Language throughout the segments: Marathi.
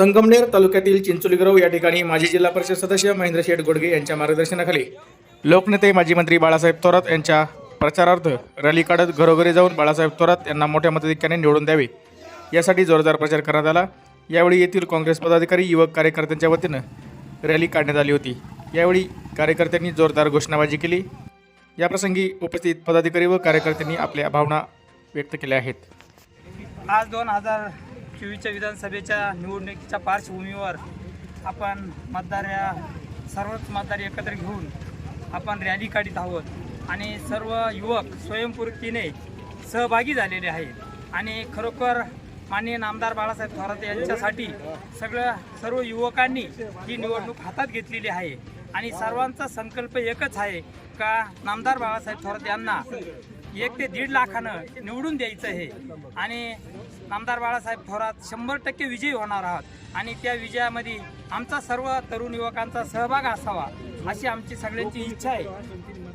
संगमनेर तालुक्यातील चिंचोलीग्रव या ठिकाणी माजी जिल्हा परिषद सदस्य महेंद्र शेठ गोडगे यांच्या मार्गदर्शनाखाली लोकनेते माजी मंत्री बाळासाहेब थोरात यांच्या प्रचारार्थ रॅली काढत घरोघरी जाऊन बाळासाहेब थोरात यांना मोठ्या मताधिक्याने निवडून द्यावे. यासाठी जोरदार प्रचार करण्यात आला. यावेळी येथील काँग्रेस पदाधिकारी युवक कार्यकर्त्यांच्या वतीनं रॅली काढण्यात आली होती. यावेळी कार्यकर्त्यांनी जोरदार घोषणाबाजी केली. याप्रसंगी उपस्थित पदाधिकारी व कार्यकर्त्यांनी आपल्या भावना व्यक्त केल्या आहेत. आज दोन हजार चोवीसच्या विधानसभेच्या निवडणुकीच्या पार्श्वभूमीवर आपण मतदार या सर्वच मतदार एकत्र घेऊन आपण रॅली काढीत आहोत. आणि सर्व युवक स्वयंपूर्तीने सहभागी झालेले आहेत. आणि खरोखर माननीय नामदार बाळासाहेब थोरात यांच्यासाठी सगळं सर्व युवकांनी ही निवडणूक हातात घेतलेली आहे. आणि सर्वांचा संकल्प एकच आहे का नामदार बाळासाहेब थोरात यांना एक ते दीड लाखानं निवडून द्यायचं आहे. आणि नामदार बाळासाहेब थोरात शंभर टक्के विजयी होणार आहात. आणि त्या विजयामध्ये आमचा सर्व तरुण युवकांचा सहभाग असावा अशी आमची सगळ्यांची इच्छा आहे.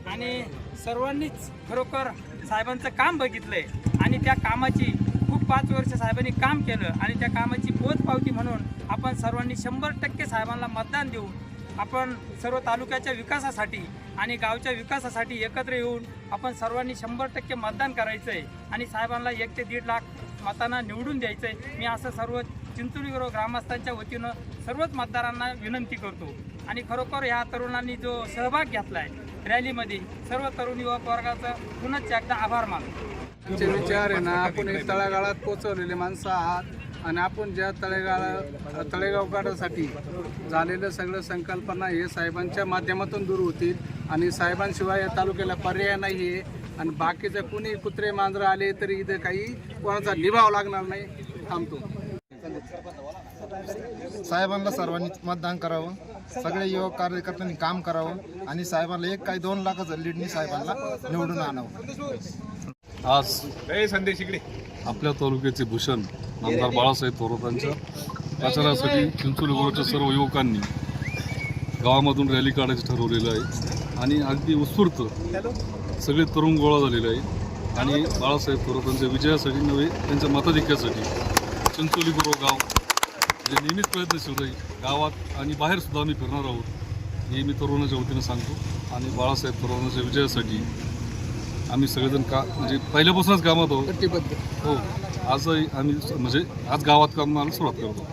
आणि सर्वांनीच खरोखर साहेबांचं काम बघितलंय. आणि त्या कामाची खूप पाच वर्ष साहेबांनी काम केलं आणि त्या कामाची पोचपावती म्हणून आपण सर्वांनी शंभर टक्के साहेबांना मतदान देऊन आपण सर्व तालुक्याच्या विकासासाठी आणि गावच्या विकासासाठी एकत्र येऊन आपण सर्वांनी शंभर टक्के मतदान करायचं आहे आणि साहेबांना एक ते दीड लाख मतांना निवडून द्यायचं आहे मी असं सर्व चिंचोलीग्रह ग्रामस्थांच्या वतीनं सर्वच मतदारांना विनंती करतो. आणि खरोखर ह्या तरुणांनी जो सहभाग घेतला आहे रॅलीमध्ये सर्व तरुण युवक वर्गाचा पुनश्च एकदा आभार मानतो. आमचे विचार आहे ना आपण हे तळागाळात पोचवलेले माणसं आहात आणि आपण ज्या तळेगाळा तळेगाव काढासाठी झालेलं सगळं संकल्पना हे साहेबांच्या माध्यमातून दूर होतील. आणि साहेबांशिवाय या तालुक्याला पर्याय नाही आहे आणि बाकीचं कुणी कुत्रे मांजरं आले तरी इथं काही कोणाचा निभाव लागणार नाही. थांबतो. साहेबांना सर्वांनी मतदान करावं. सगळे युवक कार्यकर्त्यांनी काम करावं आणि साहेबांना एक काही दोन लाखाचं लीडनी साहेबांना निवडून आणावं. आज आपल्या तालुक्याचे भूषण आमदार बाळासाहेब थोरातांच्या प्रचारासाठी चिंचोली गोरच्या सर्व युवकांनी गावामधून रॅली काढायचं ठरवलेलं आहे. आणि अगदी उत्स्फूर्त सगळे तरुण गोळा झालेले आहे आणि बाळासाहेब थोरातांच्या विजयासाठी नव्हे त्यांच्या मताधिक्यासाठी. चिंचोली गुरव गाव जे नेहमीच प्रयत्नशील राहील गावात आणि बाहेरसुद्धा आम्ही फिरणार आहोत हे मी तरुणाच्या वतीनं सांगतो. आणि बाळासाहेब थोरातांच्या विजयासाठी आम्ही सगळेजण का म्हणजे पहिल्यापासूनच कामात आहोत. हो. आजही आम्ही म्हणजे आज गावात कामाला सुरुवात करतो.